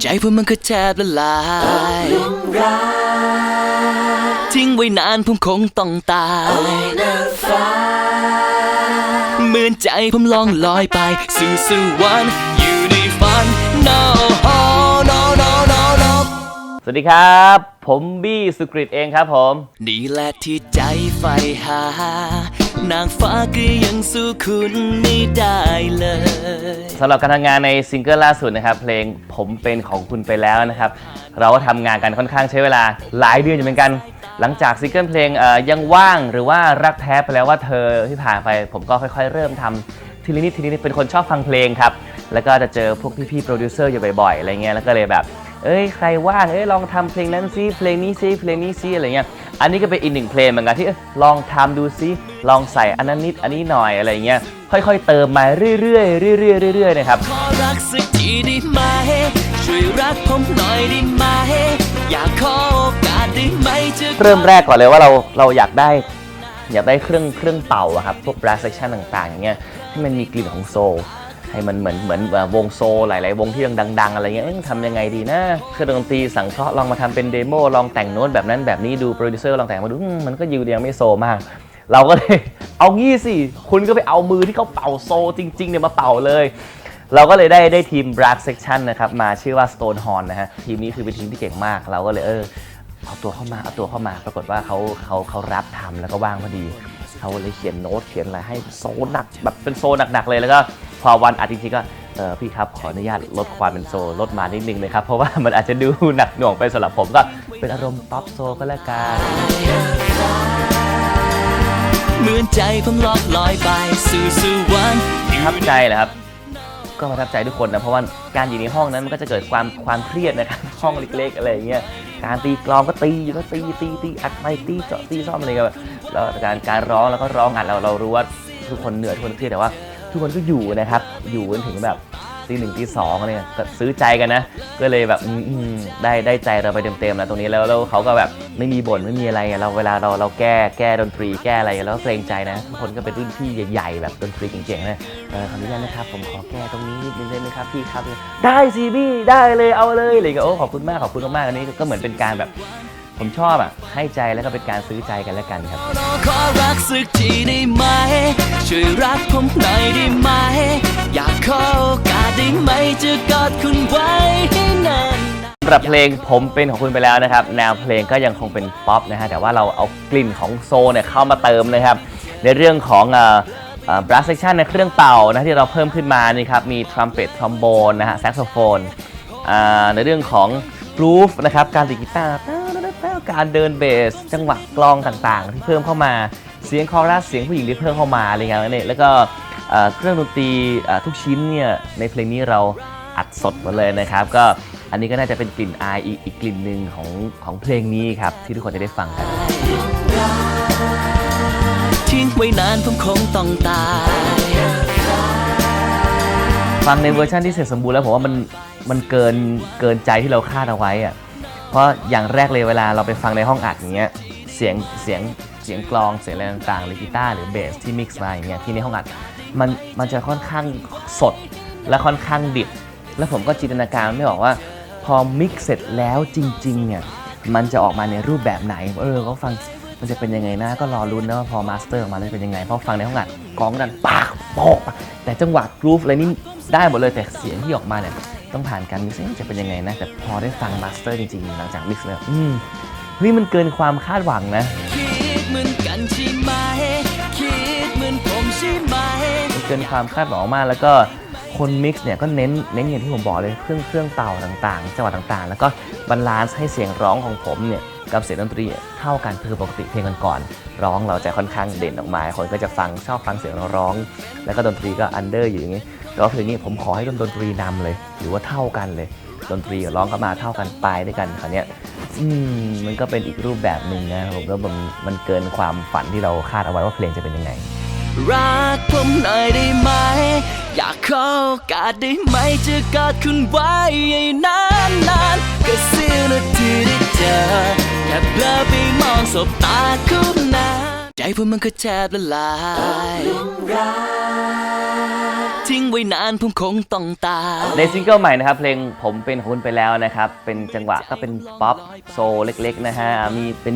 ใจผมมันก็แทบละลายลุงรักทิ้งไว้นานผมคงต้องตายนางฟ้าเหมือนใจผมลองลอยไปสู่สวรรค์ สวัสดีครับ ผมบี้สุกริตเองครับผม นี่แหละที่ใจใฝ่หา นางฟ้าก็ยังสู้คุณไม่ได้เลยสำหรับการทำงานในซิงเกิลล่าสุดนะครับ เพลงผมเป็นของคุณไปแล้วนะครับ เราก็ทำงานกันค่อนข้างใช้เวลา หลายเดือนอยู่เหมือนกัน หลังจากซิงเกิลเพลงเอ่อยังว่างหรือว่ารักแท้ไปแล้วว่าเธอที่ผ่านไป ผมก็ค่อย ๆ เริ่มทำทีละนิดทีละนิดเป็นคนชอบฟังเพลงครับแล้วก็จะเจอพวกพี่ๆโปรดิวเซอร์อยู่บ่อยๆอะไรเงี้ยแล้วก็เลยแบบ เอ้ยใครว่างเอ้ยลองทำเพลงนั้นซิเพลงนี้ซิเพลงนี้ซิอะไรเงี้ยอันนี้ก็เป็นอีกหนึ่งเพลงเหมือนกันที่เอ้ยลองทำดูซิลองใส่อันนั้นนิดอันนี้หน่อยอะไรเงี้ยค่อยๆ เติมมาเรื่อยๆเรื่อยๆเรื่อยๆนะครับขอรักสักทีได้ไหมช่วยรักผมหน่อยได้ไหมอยากขอโอกาสได้ไหมจะเริ่มแรกก่อนเลยว่าเราเราอยากได้อยากได้เครื่องเครื่องเป่าอะครับพวก brass section ต่างๆอย่างเงี้ยให้มันมีกลิ่นของโซล ให้มันเหมือนเหมือนวงโซหลาย ๆ วงที่ดัง ๆ อะไรเงี้ยทำยังไงดีนะเครื่องดนตรีสังเคราะห์ลองมาทำเป็นเดโมลองแต่งโน้ตแบบนั้นแบบนี้ดูโปรดิวเซอร์ลองแต่งมาดูมันก็ยูยังไม่โซมาก เราก็เลยเอางี้สิ คุณก็ไปเอามือที่เขาเป่าโซจริง ๆ เนี่ยมาเป่าเลยเราก็เลยได้ได้ทีม brass section นะครับ มาชื่อว่า Stonehorn นะฮะ ทีมนี้คือเป็นทีมที่เก่งมาก เราก็เลยเออเอาตัวเข้ามาเอาตัวเข้ามา ปรากฏว่าเขาเขาเขารับทำแล้วก็ว่างพอดี เขาเลยเขียนโน้ตเขียนอะไรให้โซหนักแบบเป็นโซหนักๆเลยแล้วก็ พอวันอัดจริงๆก็เออพี่ครับขออนุญาตลดความเป็นโซลดมานิดนึงนะครับ เพราะว่ามันอาจจะดูหนักหน่วงไปสำหรับผมก็เป็นอารมณ์ป๊อปโซก็แล้วกันเหมือนใจผมลอกลอยไปสู่สวรรค์อยู่ประทับใจเหรอครับ ก็ประทับใจทุกคนนะเพราะว่าการอยู่ในห้องนั้นมันก็จะเกิดความความเครียดนะครับห้องเล็ก ๆ อะไรอย่างเงี้ยการตีกลองก็ตีอยู่ก็ตีตีตีอัดไม่ตีเจาะตีซ่อมอะไรกันแบบแล้วการการร้องแล้วก็ร้องอัดเราเรารู้ว่าทุกคนเหนื่อยทุกคนเครียดแต่ว่า ทุกคนก็อยู่นะครับ อยู่จนถึงแบบตีหนึ่งตีสองเนี่ยก็ซื้อใจกันนะ ก็เลยแบบได้ได้ใจเราไปเต็มๆแล้วตรงนี้แล้วแล้วเขาก็แบบไม่มีบ่นไม่มีอะไรเราเวลาเราเราแก้แก้ดนตรีแก้อะไรแล้วเกรงใจนะทุกคนก็เป็นรุ่นพี่ใหญ่ๆแบบดนตรีเก่งๆนะเออขออนุญาตนะครับผมขอแก้ตรงนี้นิดนึงได้ไหมครับพี่ครับ ได้สิพี่ได้เลยเอาเลยอะไรอย่างเงี้ยโอ้ขอบคุณมากขอบคุณมากๆอันนี้ก็เหมือนเป็นการแบบ ผมชอบอะ ให้ใจแล้วก็เป็นการซื้อใจกันและกันครับ ขอรักสักทีได้ไหม ช่วยรักผมหน่อยได้ไหม อยากขอโอกาสได้ไหมจะกอดคุณไว้ให้นานสำหรับเพลงผมเป็นของคุณไปแล้วนะครับ แนวเพลงก็ยังคงเป็นป๊อปนะฮะแต่ว่าเราเอากลิ่นของโซลเนี่ยเข้ามาเติมนะครับ ในเรื่องของบรัสเซชันในเครื่องเป่านะที่เราเพิ่มขึ้นมานี่ครับมีทรัมเป็ตทรอมโบนนะฮะแซกโซโฟนในเรื่องของกรูฟนะครับการตีกีตาร์ การเดินเบส จังหวะกลองต่างๆ ที่เพิ่มเข้ามาเสียงคอรัสเสียงผู้หญิงที่เพิ่มเข้ามาอะไรเงี้ยเนี่ยแล้วก็เอ่อเครื่องดนตรีเอ่อทุกชิ้นเนี่ยในเพลงนี้เราอัดสดหมดเลยนะครับ ก็อันนี้ก็น่าจะเป็นกลิ่นอายอีกอีกกลิ่นหนึ่งของของเพลงนี้ครับ ที่ทุกคนจะได้ฟังกันทิ้งไว้นานผมคงต้องตายฟังในเวอร์ชันที่เสร็จสมบูรณ์แล้วผมว่ามันมันเกินเกินใจที่เราคาดเอาไว้อะ เพราะอย่างแรกเลยเวลาเราไปฟังในห้องอัดอย่างเงี้ยเสียงเสียงเสียงกลองเสียงอะไรต่างๆหรือกีตาร์หรือเบสที่มิกซ์มาอย่างเงี้ยที่ในห้องอัดมันมันจะค่อนข้างสดและค่อนข้างดิบ แล้วผมก็จินตนาการไม่ออกว่า พอมิกซ์เสร็จแล้วจริงๆเนี่ยมันจะออกมาในรูปแบบไหนเออก็ฟังมันจะเป็นยังไงนะก็รอรุ้นนะว่าพอมาสเตอร์ออกมาแล้วจะเป็นยังไงเพราะฟังในห้องอัดกลองดันปากโปกแต่จังหวะกรูฟอะไรนี่ได้หมดเลยแต่เสียงที่ออกมาเนี่ย ต้องผ่านการมิกซ์เอ๊ะจะเป็นยังไงนะ แต่พอได้ฟังมาสเตอร์จริงๆ หลังจากมิกซ์แล้วอืมเฮ้ยมันเกินความคาดหวังนะคิดเหมือนกันใช่ไหมคิดเหมือนผมใช่ไหมมันเกินความคาดหวังมากแล้วก็คนมิกซ์เนี่ยก็เน้นเน้นอย่างที่ผมบอกเลยเครื่องเครื่องเป่าต่างๆ จังหวะต่างๆ แล้วก็บาลานซ์ให้เสียงร้องของผมเนี่ยกับเสียงดนตรีเท่ากันคือปกติเพลงก่อนๆร้องเราจะค่อนข้างเด่นออกมาคนก็จะฟังชอบฟังเสียงเราร้อง แล้วก็ดนตรีก็อันเดอร์อยู่อย่างนี้ แต่ว่าเพลงนี้ผมขอให้ดนตรีนำเลย หรือว่าเท่ากันเลย ดนตรีร้องก็มาเท่ากันปลายด้วยกันคราวนี้มมันก็เป็นอีกรูปแบบหนึ่งนะผมก็มันมันเกินความฝันที่เราคาดเอาไว้ว่าเพลงจะเป็นยังไง รักผมหน่อยได้ไหม อยากขอโอกาสได้ไหมจะกอดคุณไว้ใหนานนานๆก็เสียวนาทีได้เจอแค่เพลไปมองสบตาคู่หน้าใจผมมันก็แทบละลาย ทิ้งไว้นานผมคงต้องตาย ในซิงเกิลใหม่นะครับ เพลงผมเป็นคนไปแล้วนะครับ เป็นจังหวะก็เป็นป๊อปโซลเล็กๆนะฮะมีเป็น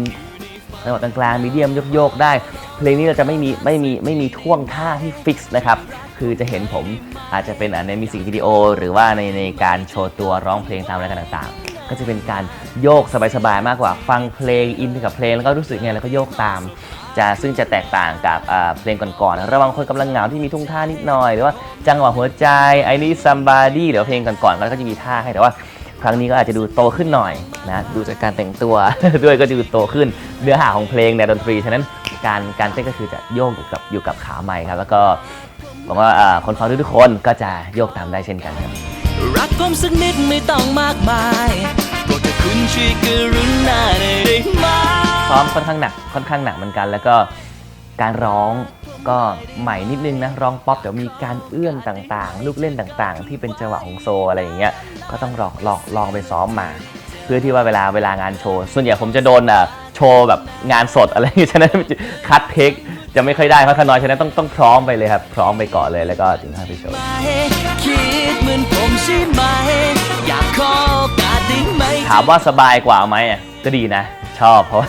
จังหวะกลางๆมีเดียมโยกๆได้ เพลงนี้เราจะไม่มีไม่มีไม่มีท่วงท่าที่ฟิกซ์นะครับ คือจะเห็นผมอาจจะเป็นอะในมิวสิกวิดีโอ หรือว่าในในการโชว์ตัวร้องเพลงตามรายการต่างๆ ก็จะเป็นการโยกสบายๆมากกว่า ฟังเพลงอินไปกับเพลงแล้วก็รู้สึกไงแล้วก็โยกตาม จะซึ่งจะแตกต่างกับเพลงก่อนๆระวังคนกำลังเหงาที่มีทุ่งท่านิดหน่อย หรือว่าจังหวะหัวใจไอ้นี่ซัมบาดี้หรือว่าเพลงก่อนๆก็จะมีท่าให้แต่ว่าครั้งนี้ก็อาจจะดูโตขึ้นหน่อยนะดูจากการแต่งตัวด้วยก็ดูโตขึ้นเนื้อหาของเพลงในดนตรีฉะนั้นการการเต้นก็คือจะโยกอยู่กับอยู่กับขาไม้ครับแล้วก็หวังว่าคนฟังทุกๆคนก็จะโยกตามได้เช่นกันครับรักผมสักนิดไม่ต้องมากมายโปรดคุณช่วยกรุณาได้ไหม ซ้อมค่อนข้างหนักค่อนข้างหนักเหมือนกัน แล้วก็การร้องก็ใหม่นิดนึงนะร้องป๊อปแต่มีการเอื้อนต่างๆ ลูกเล่นต่างๆ ที่เป็นจังหวะของโซอะไรอย่างเงี้ยก็ต้องลองลองลองไปซ้อมมา เพื่อที่ว่าเวลาเวลางานโชว์ส่วนใหญ่ผมจะโดนอะโชว์แบบงานสดอะไรอย่างเงี้ยฉะนั้นคัดเทคจะไม่ค่อยได้เพราะขน้อยฉะนั้นต้องต้องพร้อมไปเลยครับ พร้อมไปก่อนเลยแล้วก็ถึงค่อยไปโชว์คิดเหมือนผมใช่ไหมอยากขอโอกาสได้ไหมถามว่าสบายกว่าไหมอะก็ดีนะ ชอบเพราะ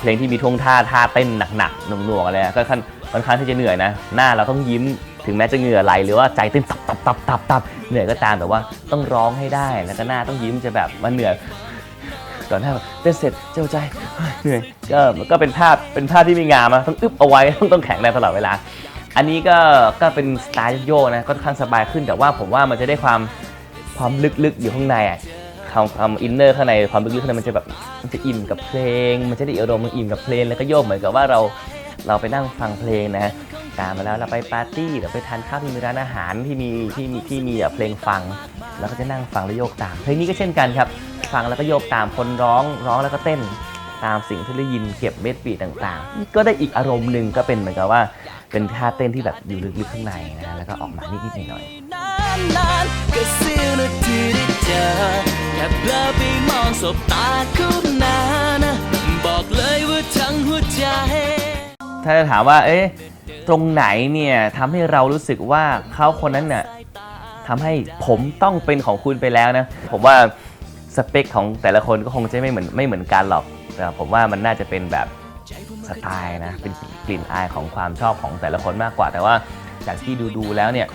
เพลงที่มีท่วงท่าท่าเต้นหนักๆหน่วงๆอะไรก็ค่อนค่อนข้างที่จะเหนื่อยนะ หน้าเราต้องยิ้มถึงแม้จะเหงื่อไหลหรือว่าใจเต้นตับตับตับตับตับเหนื่อยก็ตามแต่ว่าต้องร้องให้ได้แล้วก็หน้าต้องยิ้มจะแบบมันเหนื่อยก่อนหน้าเต้นเสร็จเจ้าใจเหนื่อยก็ก็เป็นภาพเป็นภาพที่มีงามต้องอึบเอาไว้ต้องต้องแข็งแรงตลอดเวลา อันนี้ก็ก็เป็นสไตล์โยนะก็ค่อนข้างสบายขึ้นแต่ว่าผมว่ามันจะได้ความความลึกๆอยู่ข้างในอะ ความความอินเนอร์ข้างในความลึกๆข้างในมันจะแบบมันจะอินกับเพลง มันจะได้อารมณ์มันอินกับเพลงแล้วก็โยกเหมือนกับว่าเราเราไปนั่งฟังเพลงนะตามมาแล้วเราไปปาร์ตี้หรือไปทานข้าวที่มีร้านอาหารที่มีที่มีที่มีเพลงฟัง แล้วก็จะนั่งฟังแล้วโยกตาม เพลงนี้ก็เช่นกันครับ ฟังแล้วก็โยกตามคนร้องร้องแล้วก็เต้นตามสิ่งที่ได้ยินเก็บเม็ดปีต่างๆ ก็ได้อีกอารมณ์หนึ่งก็เป็นเหมือนกับว่าเป็นท่าเต้นที่แบบอยู่ลึกๆข้างในนะแล้วก็ออกมานิดๆหน่อยนานนานก็เสียนาทีได้เจอแค่เพลอไปมองสบตาคู่หน้านะบอกเลยว่าทั้งหัวใจ ถ้าจะถามว่า เอ๊ะ ตรงไหนเนี่ยทำให้เรารู้สึกว่าเขาคนนั้นเนี่ยทำให้ผมต้องเป็นของคุณไปแล้วนะ ผมว่าสเปคของแต่ละคนก็คงจะไม่เหมือนไม่เหมือนกันหรอก แต่ผมว่ามันน่าจะเป็นแบบสไตล์นะ เป็นกลิ่นอายของความชอบของแต่ละคนมากกว่า แต่ว่าจากที่ดูดูๆแล้วเนี่ย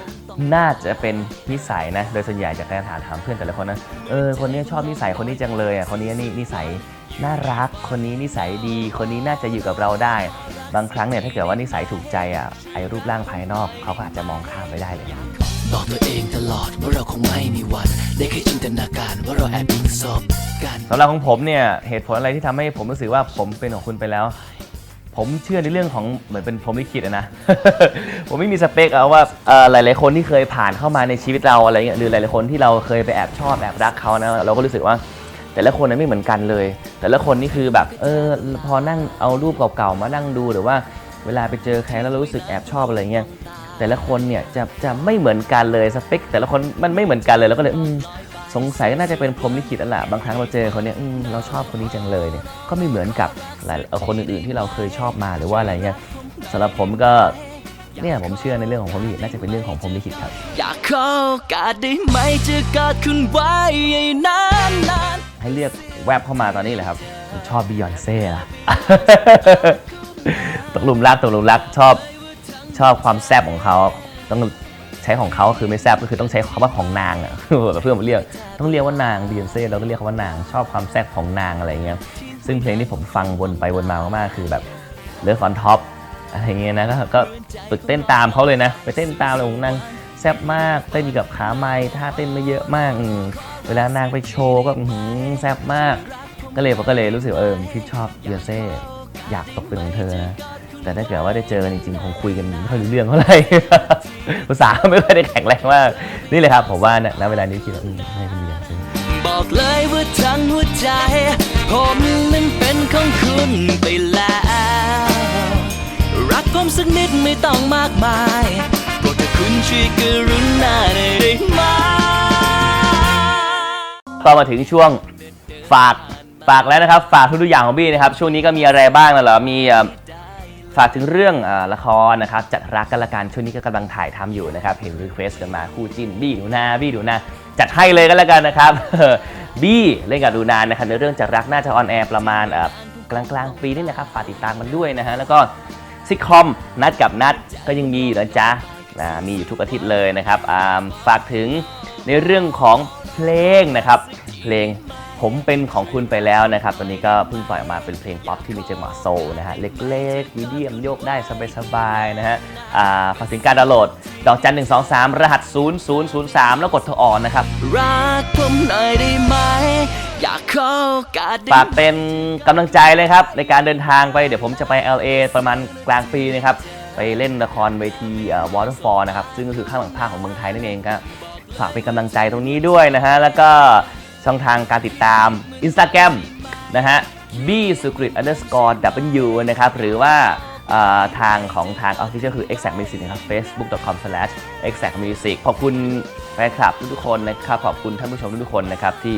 น่าจะเป็นนิสัยนะ โดยส่วนใหญ่จากการถามถามเพื่อนแต่ละคนนะ เออ คนนี้ชอบนิสัยคนนี้จังเลยอะ คนนี้นี่นิสัยน่ารัก คนนี้นิสัยดี คนนี้น่าจะอยู่กับเราได้ บางครั้งเนี่ยถ้าเกิดว่านิสัยถูกใจอะ ไอรูปร่างภายนอกเขาก็อาจจะมองข้ามไปได้เลยนะบอกตัวเองตลอดว่าเราคงไม่มีวัน ได้แค่จินตนาการว่าเราแอบอิงศพกันสำหรับของผมเนี่ยเหตุผลอะไรที่ทำให้ผมรู้สึกว่าผมเป็นของคุณไปแล้ว ผมเชื่อในเรื่องของเหมือนเป็นผมลิขิตอะนะ ผมไม่มีสเปคเอาว่าเอ่อหลาย ๆ คนที่เคยผ่านเข้ามาในชีวิตเราอะไรเงี้ยหรือหลาย ๆ คนที่เราเคยไปแอบชอบแอบรักเขานะเราก็รู้สึกว่า แต่ละคนนั้นไม่เหมือนกันเลย แต่ละคนนี่คือแบบเออพอนั่งเอารูปเก่า ๆ มานั่งดูหรือว่าเวลาไปเจอใครแล้วเรารู้สึกแอบชอบอะไรเงี้ยแต่ละคนเนี่ยจะจะไม่เหมือนกันเลยสเปค แต่ละคนมันไม่เหมือนกันเลยแล้วก็เลยอืม สงสัยน่าจะเป็นพรหมลิขิตอันแหละบางครั้งเราเจอคนเนี้ยอืมเราชอบคนนี้จังเลยเนี่ยก็ไม่เหมือนกับหลายเอ่อคนอื่นๆที่เราเคยชอบมาหรือว่าอะไรเงี้ยสำหรับผมก็เนี่ยผมเชื่อในเรื่องของพรหมลิขิตน่าจะเป็นเรื่องของพรหมลิขิตครับอยากขอโอกาสได้ไหมจะกอดคุณไว้ให้นานนานๆให้เรียกแวบเข้ามาตอนนี้เลยครับผมชอบบิยอนเซ่ละตกหลุมรักตกหลุมรักชอบชอบความแซบของเขาต้อง ใช้ของเขาคือไม่แซบก็คือต้องใช้คำว่าของนางอะเพื่อนมาเรียกต้องเรียกว่านางบิยอนเซ่เราก็เรียกเขาว่านางชอบความแซบของนางอะไรเงี้ยซึ่งเพลงที่ผมฟังวนไปวนมามากๆคือแบบเลิฟออนท็อปอะไรเงี้ยนะก็ก็ฝึกเต้นตามเขาเลยนะ ไปเต้นตามเลยของนางแซบมากเต้นกับขาไม้ท่าเต้นไม่เยอะมากเวลานางไปโชว์ก็แซบมาก ก็เลยผมก็เลยรู้สึกเออพี่ชอบเบียเซ่อยากตกเป็นของเธอนะ แต่ถ้าเกิดว่าได้เจอกันจริงๆคงคุยกันไม่ค่อยรู้เรื่องเท่าไหร่ภาษาไม่ค่อยได้แข็งแรงมากนี่เลยครับผมว่าเนี่ยณเวลานี้คิดว่าอืมให้เป็นเบียเซ่บอกเลยว่าทั้งหัวใจ ผมนั้นเป็นของคุณไปแล้ว รักผมสักนิดไม่ต้องมากมายโปรดแต่คุณช่วยกรุณาหน่อยได้ไหมก็มาถึงช่วงฝากฝากแล้วนะครับ ฝากทุกๆอย่างของบี้นะครับ ช่วงนี้ก็มีอะไรบ้างนะเหรอมีเอ่อ ฝากถึงเรื่องอละครนะครับจัดรักกันละกันช่วงนี้ก็กำลังถ่ายทำอยู่นะครับเห็นรีเควสกันมาคู่จิ้นบี้หนูนาบี้หนูนาจัดให้เลยกันแล้วกันนะครับบี้เล่นกับดูนานะครับในเรื่องจัดรักน่าจะออนแอร์ประมาณกลางกลางปีนี่นะครับฝากติดตามมันด้วยนะฮะแล้วก็ซิคอมนัดกับนัดก็ยังมีอยู่นะจ๊ะนะมีอยู่ทุกอาทิตย์เลยนะครับฝากถึงในเรื่องของเพลงนะครับเพลง ผมเป็นของคุณไปแล้วนะครับ ตอนนี้ก็เพิ่งปล่อยออกมาเป็นเพลงป๊อปที่มีจังหวะโซลนะฮะ เล็กๆมีเดียมโยกได้สบายๆนะฮะอ่าฝากถึงการดาวน์โหลด ดอกจัน1 2 3รหัส 0003 แล้วกดโทรออนนะครับรักผมหน่อยได้ไหมอยากขอโอกาสได้ฝากเป็นกำลังใจเลยครับ ในการเดินทางไปเดี๋ยวผมจะไป LA ประมาณกลางปีนะครับ ไปเล่นละครเวทีวอเตอร์ฟอลนะครับ ซึ่งก็คือข้างหลังภาคของเมืองไทยนั่นเองก็ฝากเป็นกำลังใจตรงนี้ด้วยนะฮะแล้วก็ ช่องทางการติดตาม Instagram นะฮะ b s u k r i t underscore w นะครับ หรือว่าทางของทาง Official คือ exact music นะครับ facebook.com slash exact music ขอบคุณแฟนคลับทุกๆคนนะครับ ขอบคุณท่านผู้ชมทุกๆคนนะครับ ที่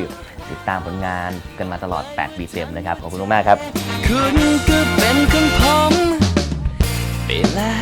ติดตามผลงานกันมาตลอด 8 ปีเต็มนะครับ ขอบคุณมากๆครับ คุณก็เป็นของผมไปแล้